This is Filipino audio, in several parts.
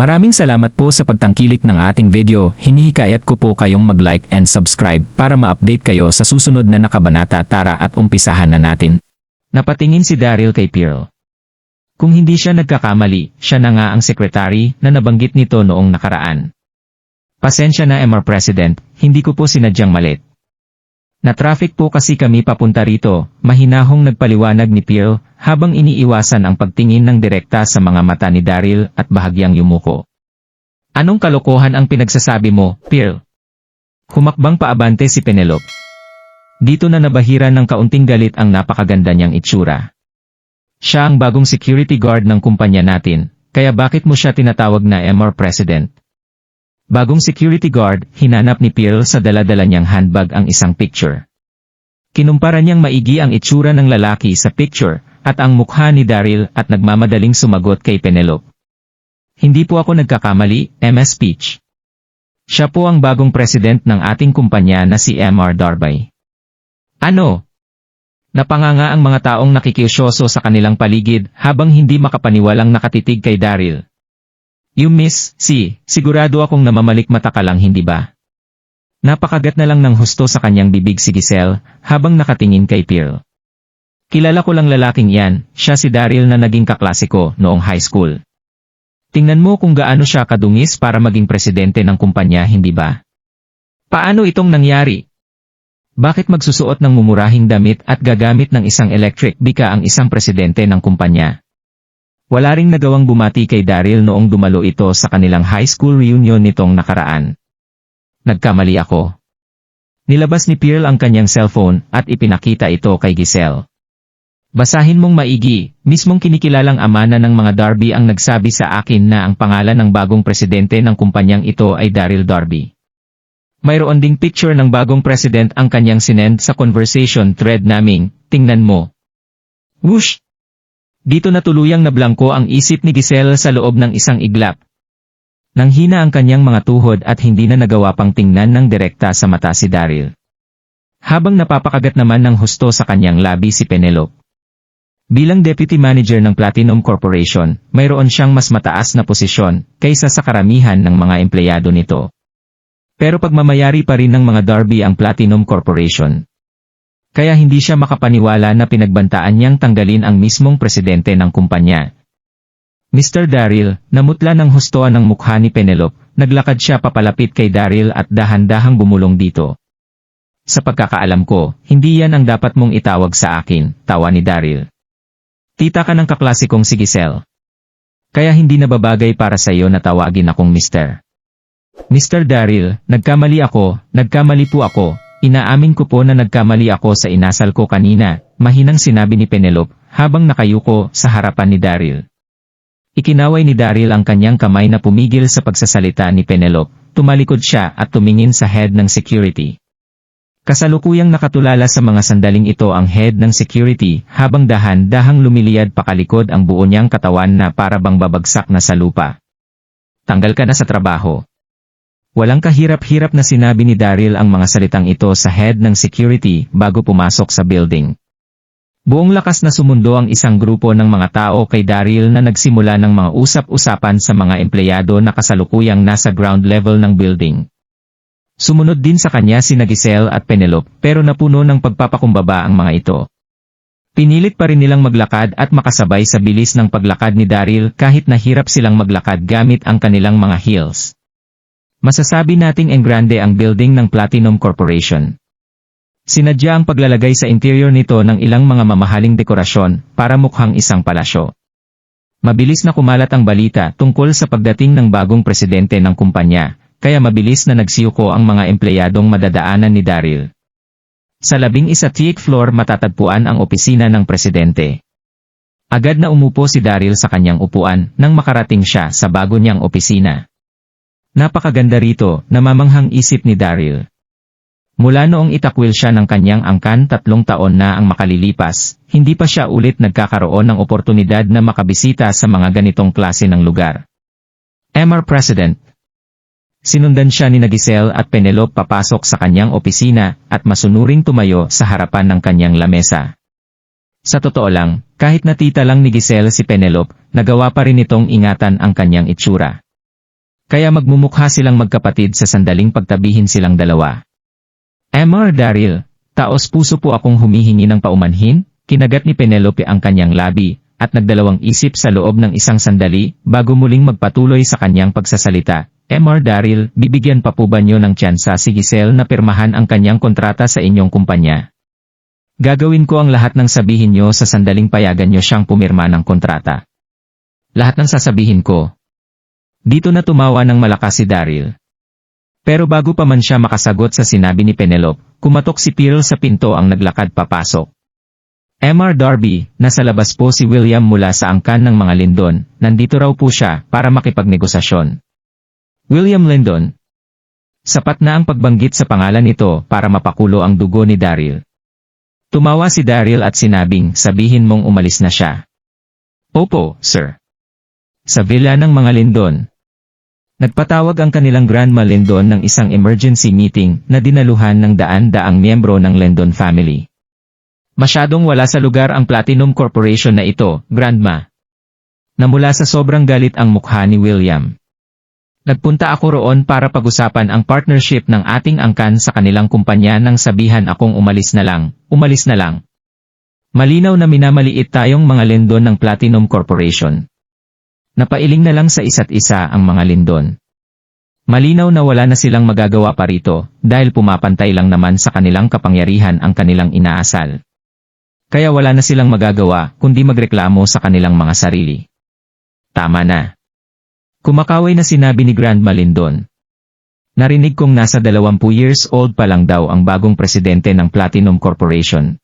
Maraming salamat po sa pagtangkilik ng ating video. Hinihikayat ko po kayong mag-like and subscribe para ma-update kayo sa susunod na nakabanata tara at umpisahan na natin. Napatingin si Daryl kay Pearl. Kung hindi siya nagkakamali, siya na nga ang sekretary na nabanggit nito noong nakaraan. Pasensya na MR President, hindi ko po sinadyang malit. Na-traffic po kasi kami papunta rito, mahinahong nagpaliwanag ni Pearl habang iniiwasan ang pagtingin ng direkta sa mga mata ni Daryl at bahagyang yumuko. Anong kalokohan ang pinagsasabi mo, Pearl? Humakbang paabante si Penelope. Dito na nabahira ng kaunting galit ang napakaganda niyang itsura. Siya ang bagong security guard ng kumpanya natin, kaya bakit mo siya tinatawag na MR President? Bagong security guard, hinanap ni Pearl sa daladala niyang handbag ang isang picture. Kinumpara niyang maigi ang itsura ng lalaki sa picture, at ang mukha ni Daryl at nagmamadaling sumagot kay Penelope. Hindi po ako nagkakamali, MS Peach. Siya po ang bagong president ng ating kumpanya na si MR Darby. Ano? Napanganga ang mga taong nakikiusyoso sa kanilang paligid habang hindi makapaniwalang nakatitig kay Daryl. You miss, si, sigurado akong namamalik mata ka lang hindi ba? Napakagat na lang ng husto sa kanyang bibig si Giselle habang nakatingin kay Pearl. Kilala ko lang lalaking yan, siya si Daryl na naging kaklase ko noong high school. Tingnan mo kung gaano siya kadungis para maging presidente ng kumpanya hindi ba? Paano itong nangyari? Bakit magsusuot ng mumurahing damit at gagamit ng isang electric bika ang isang presidente ng kumpanya? Wala ring nagawang bumati kay Daryl noong dumalo ito sa kanilang high school reunion nitong nakaraan. Nagkamali ako. Nilabas ni Pearl ang kanyang cellphone at ipinakita ito kay Giselle. Basahin mong maigi, mismong kinikilalang ama na ng mga Darby ang nagsabi sa akin na ang pangalan ng bagong presidente ng kumpanyang ito ay Daryl Darby. Mayroon ding picture ng bagong president ang kanyang sinend sa conversation thread naming, tingnan mo. Whoosh! Dito na tuluyang nablangko ang isip ni Giselle sa loob ng isang iglap. Nang hina ang kanyang mga tuhod at hindi na nagawa pang tingnan ng direkta sa mata si Daryl. Habang napapakagat naman ng husto sa kanyang labi si Penelope. Bilang deputy manager ng Platinum Corporation, mayroon siyang mas mataas na posisyon kaysa sa karamihan ng mga empleyado nito. Pero pagmamayari pa rin ng mga Darby ang Platinum Corporation. Kaya hindi siya makapaniwala na pinagbantaan niyang tanggalin ang mismong presidente ng kumpanya. Mr. Daryl, namutla ng hustoan ng mukha ni Penelope, naglakad siya papalapit kay Daryl at dahan-dahang bumulong dito. Sa pagkakaalam ko, hindi yan ang dapat mong itawag sa akin, tawa ni Daryl. Tita ka ng kaklasikong si Giselle. Kaya hindi nababagay para sa iyo na tawagin akong Mr. Mr. Daryl, nagkamali ako, nagkamali po ako, Inaamin ko po na nagkamali ako sa inasal ko kanina, mahinang sinabi ni Penelope, habang nakayuko sa harapan ni Daryl. Ikinaway ni Daryl ang kanyang kamay na pumigil sa pagsasalita ni Penelope, tumalikod siya at tumingin sa head ng security. Kasalukuyang nakatulala sa mga sandaling ito ang head ng security habang dahan-dahang lumiliyad pakalikod ang buo niyang katawan na para bang babagsak na sa lupa. Tanggal ka na sa trabaho. Walang kahirap-hirap na sinabi ni Daryl ang mga salitang ito sa head ng security bago pumasok sa building. Buong lakas na sumundo ang isang grupo ng mga tao kay Daryl na nagsimula ng mga usap-usapan sa mga empleyado na kasalukuyang nasa ground level ng building. Sumunod din sa kanya si Giselle at Penelope pero napuno ng pagpapakumbaba ang mga ito. Pinilit pa rin nilang maglakad at makasabay sa bilis ng paglakad ni Daryl kahit nahirap silang maglakad gamit ang kanilang mga heels. Masasabi nating engrande ang building ng Platinum Corporation. Sinadya ang paglalagay sa interior nito ng ilang mga mamahaling dekorasyon para mukhang isang palasyo. Mabilis na kumalat ang balita tungkol sa pagdating ng bagong presidente ng kumpanya, kaya mabilis na nagsiyuko ang mga empleyadong madadaanan ni Daryl. Sa labing isa tiik floor matatagpuan ang opisina ng presidente. Agad na umupo si Daryl sa kanyang upuan nang makarating siya sa bago niyang opisina. Napakaganda rito, namamanghang isip ni Daryl. Mula noong itakwil siya ng kanyang angkan tatlong taon na ang makalilipas, hindi pa siya ulit nagkakaroon ng oportunidad na makabisita sa mga ganitong klase ng lugar. MR President Sinundan siya ni Giselle at Penelope papasok sa kanyang opisina at masunuring tumayo sa harapan ng kanyang lamesa. Sa totoo lang, kahit natita lang ni Giselle si Penelope, nagawa pa rin itong ingatan ang kanyang itsura. Kaya magmumukha silang magkapatid sa sandaling pagtabihin silang dalawa. Emma Daryl, taos puso po akong humihingi ng paumanhin, kinagat ni Penelope ang kanyang labi, at nagdalawang isip sa loob ng isang sandali, bago muling magpatuloy sa kanyang pagsasalita. Emma Daryl, bibigyan pa po ba niyo ng tsansa si Giselle na pirmahan ang kanyang kontrata sa inyong kumpanya? Gagawin ko ang lahat ng sabihin niyo sa sandaling payagan niyo siyang pumirma ng kontrata. Lahat ng sasabihin ko. Dito na tumawa ng malakas si Daryl. Pero bago pa man siya makasagot sa sinabi ni Penelope, kumatok si Pearl sa pinto ang naglakad papasok. MR Darby, nasa labas po si William mula sa angkan ng mga Lindon, nandito raw po siya para makipagnegosasyon. William Lindon. Sapat na ang pagbanggit sa pangalan nito para mapakulo ang dugo ni Daryl. Tumawa si Daryl at sinabing sabihin mong umalis na siya. Opo, sir. Sa villa ng mga Lindon, Nagpatawag ang kanilang Grandma Lindon ng isang emergency meeting na dinaluhan ng daan-daang miyembro ng Lindon family. Masyadong wala sa lugar ang Platinum Corporation na ito, Grandma. Namula sa sobrang galit ang mukha ni William. Nagpunta ako roon para pag-usapan ang partnership ng ating angkan sa kanilang kumpanya nang sabihan akong umalis na lang, umalis na lang. Malinaw na minamaliit tayong mga Lindon ng Platinum Corporation. Napailing na lang sa isa't isa ang mga lindon. Malinaw na wala na silang magagawa pa rito, dahil pumapantay lang naman sa kanilang kapangyarihan ang kanilang inaasal. Kaya wala na silang magagawa, kundi magreklamo sa kanilang mga sarili. Tama na. Kumakaway na sinabi ni Grandma Lindon. Narinig kong nasa 20 years old pa lang daw ang bagong presidente ng Platinum Corporation.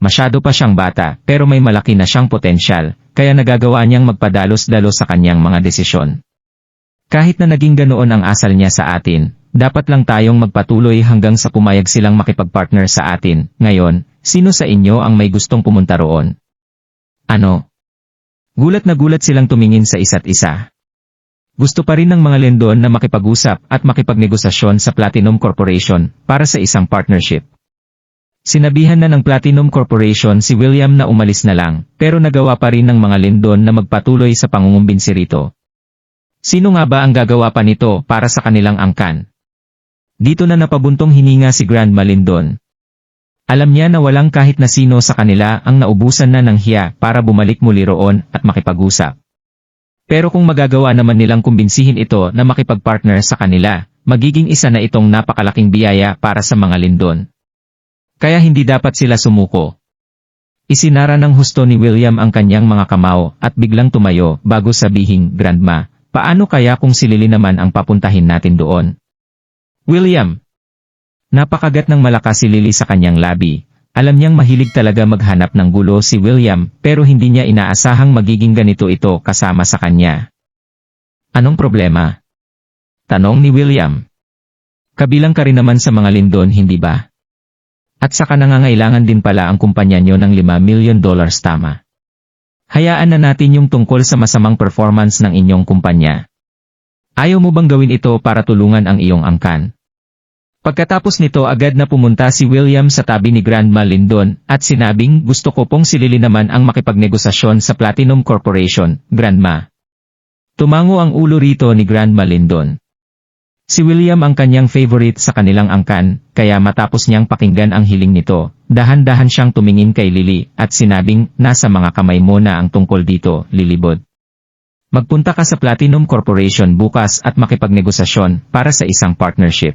Masyado pa siyang bata, pero may malaki na siyang potensyal, kaya nagagawa niyang magpadalos-dalos sa kanyang mga desisyon. Kahit na naging ganoon ang asal niya sa atin, dapat lang tayong magpatuloy hanggang sa pumayag silang makipagpartner sa atin. Ngayon, sino sa inyo ang may gustong pumunta roon? Ano? Gulat na gulat silang tumingin sa isa't isa. Gusto pa rin ng mga lendon na makipag-usap at makipagnegosasyon sa Platinum Corporation para sa isang partnership. Sinabihan na ng Platinum Corporation si William na umalis na lang, pero nagawa pa rin ng mga Lindon na magpatuloy sa pangungumbinsi rito. Sino nga ba ang gagawa pa nito para sa kanilang angkan? Dito na napabuntong hininga si Grandma Lindon. Alam niya na walang kahit na sino sa kanila ang naubusan na ng hiya para bumalik muli roon at makipag-usap. Pero kung magagawa naman nilang kumbinsihin ito na makipagpartner sa kanila, magiging isa na itong napakalaking biyaya para sa mga Lindon. Kaya hindi dapat sila sumuko. Isinara ng husto ni William ang kanyang mga kamao at biglang tumayo bago sabihing, Grandma, paano kaya kung si Lily naman ang papuntahin natin doon? William! Napakagat ng malakas si Lily sa kanyang labi. Alam niyang mahilig talaga maghanap ng gulo si William pero hindi niya inaasahang magiging ganito ito kasama sa kanya. Anong problema? Tanong ni William. Kabilang ka rin naman sa mga lindon hindi ba? At saka nangangailangan din pala ang kumpanya nyo ng 5 million dollars tama. Hayaan na natin yung tungkol sa masamang performance ng inyong kumpanya. Ayaw mo bang gawin ito para tulungan ang iyong angkan? Pagkatapos nito agad na pumunta si William sa tabi ni Grandma Lindon at sinabing gusto ko pong silili naman ang makipagnegosasyon sa Platinum Corporation, Grandma. Tumango ang ulo rito ni Grandma Lindon. Si William ang kanyang favorite sa kanilang angkan, kaya matapos niyang pakinggan ang hiling nito, dahan-dahan siyang tumingin kay Lily at sinabing, nasa mga kamay mo na ang tungkol dito, Lilibod. Magpunta ka sa Platinum Corporation bukas at makipagnegosasyon para sa isang partnership.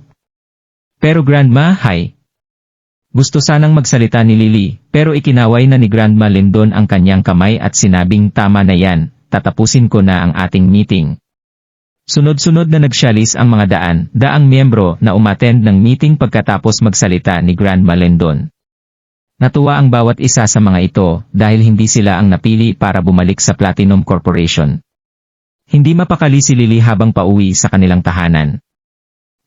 Pero Grandma, hi. Gusto sanang magsalita ni Lily, pero ikinaway na ni Grandma Lindon ang kanyang kamay at sinabing tama na yan, tatapusin ko na ang ating meeting. Sunod-sunod na nagsyalis ang mga daan, daang miyembro na umattend ng meeting pagkatapos magsalita ni Grandma Lendon. Natuwa ang bawat isa sa mga ito dahil hindi sila ang napili para bumalik sa Platinum Corporation. Hindi mapakali si Lily habang pauwi sa kanilang tahanan.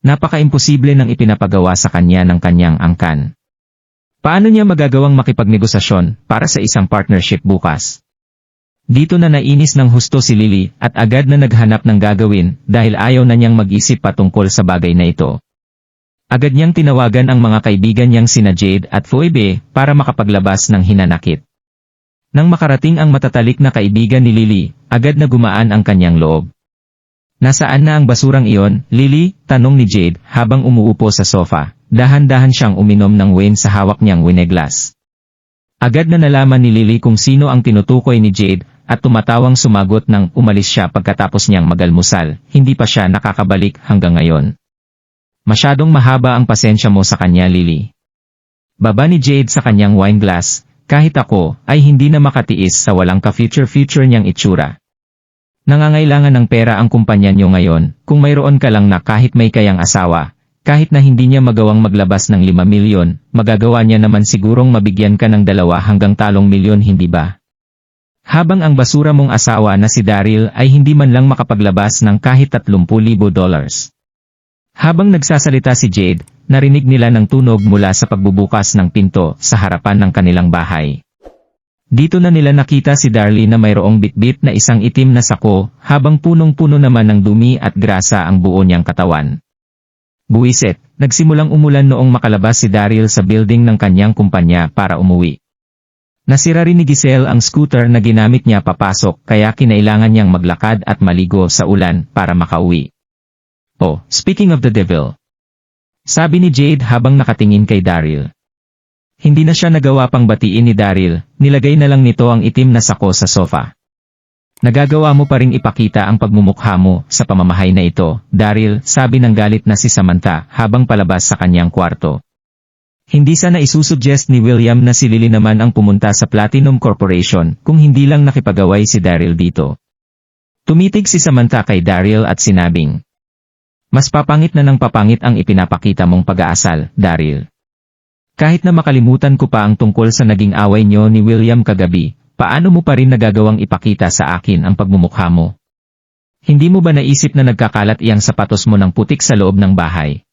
Napaka-imposible nang ipinapagawa sa kanya ng kanyang angkan. Paano niya magagawang makipagnegosasyon para sa isang partnership bukas? Dito na nainis ng husto si Lily at agad na naghanap ng gagawin dahil ayaw na niyang mag-isip patungkol sa bagay na ito. Agad niyang tinawagan ang mga kaibigan niyang sina Jade at Phoebe para makapaglabas ng hinanakit. Nang makarating ang matatalik na kaibigan ni Lily, agad na gumaan ang kanyang loob. Nasaan na ang basurang iyon, Lily? Tanong ni Jade habang umuupo sa sofa. Dahan-dahan siyang uminom ng wine sa hawak niyang wineglass. Agad na nalaman ni Lily kung sino ang tinutukoy ni Jade at tumatawang sumagot nang umalis siya pagkatapos niyang magalmusal. Hindi pa siya nakakabalik hanggang ngayon. Masyadong mahaba ang pasensya mo sa kanya, Lily. Baba ni Jade sa kanyang wine glass, kahit ako ay hindi na makatiis sa walang ka-future-future niyang itsura. Nangangailangan ng pera ang kumpanya niyo ngayon, kung mayroon ka lang na kahit may kayang asawa, kahit na hindi niya magawang maglabas ng 5 milyon, magagawa niya naman sigurong mabigyan ka ng dalawa hanggang talong milyon hindi ba? Habang ang basura mong asawa na si Daryl ay hindi man lang makapaglabas ng kahit 30,000 dollars. Habang nagsasalita si Jade, narinig nila ng tunog mula sa pagbubukas ng pinto sa harapan ng kanilang bahay. Dito na nila nakita si Darlie na mayroong bitbit na isang itim na sako, habang punong-puno naman ng dumi at grasa ang buo niyang katawan. Buisit, nagsimulang umulan noong makalabas si Daryl sa building ng kanyang kumpanya para umuwi. Nasira rin ni Giselle ang scooter na ginamit niya papasok kaya kinailangan niyang maglakad at maligo sa ulan para makauwi. Oh, speaking of the devil. Sabi ni Jade habang nakatingin kay Daryl. Hindi na siya nagawa pang batiin ni Daryl, nilagay na lang nito ang itim na sako sa sofa. Nagagawa mo pa rin ipakita ang pagmumukha mo sa pamamahay na ito, Daryl, sabi ng galit na si Samantha habang palabas sa kanyang kwarto. Hindi sana isusuggest ni William na si Lily naman ang pumunta sa Platinum Corporation kung hindi lang nakipagaway si Daryl dito. Tumitig si Samantha kay Daryl at sinabing, Mas papangit na ng papangit ang ipinapakita mong pag-aasal, Daryl. Kahit na makalimutan ko pa ang tungkol sa naging away nyo ni William kagabi, paano mo pa rin nagagawang ipakita sa akin ang pagmumukha mo? Hindi mo ba naisip na nagkakalat iyang sapatos mo ng putik sa loob ng bahay?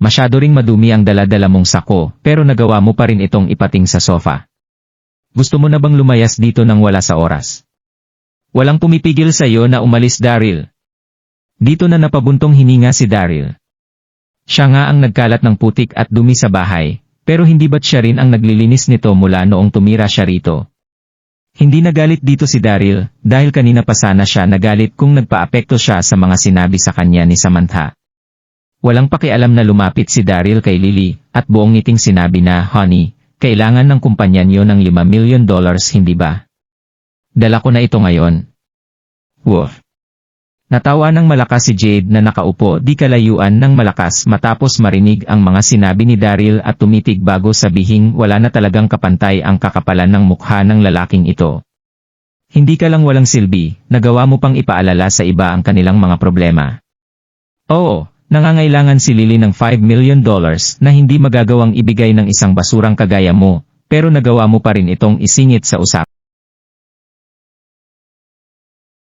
Masyado ring madumi ang daladala mong sako, pero nagawa mo pa rin itong ipating sa sofa. Gusto mo na bang lumayas dito nang wala sa oras? Walang pumipigil sa iyo na umalis Daryl. Dito na napabuntong hininga si Daryl. Siya nga ang nagkalat ng putik at dumi sa bahay, pero hindi ba't siya rin ang naglilinis nito mula noong tumira siya rito? Hindi nagalit dito si Daryl, dahil kanina pa sana siya nagalit kung nagpaapekto siya sa mga sinabi sa kanya ni Samantha. Walang pakialam na lumapit si Daryl kay Lily, at buong ngiting sinabi na, Honey, kailangan ng kumpanya niyo ng 5 million dollars hindi ba? Dala ko na ito ngayon. Woof. Natawa ng malakas si Jade na nakaupo di kalayuan ng malakas matapos marinig ang mga sinabi ni Daryl at tumitig bago sabihing wala na talagang kapantay ang kakapalan ng mukha ng lalaking ito. Hindi ka lang walang silbi, nagawa mo pang ipaalala sa iba ang kanilang mga problema. Oo, nangangailangan si Lily ng 5 million dollars na hindi magagawang ibigay ng isang basurang kagaya mo, pero nagawa mo pa rin itong isingit sa usap.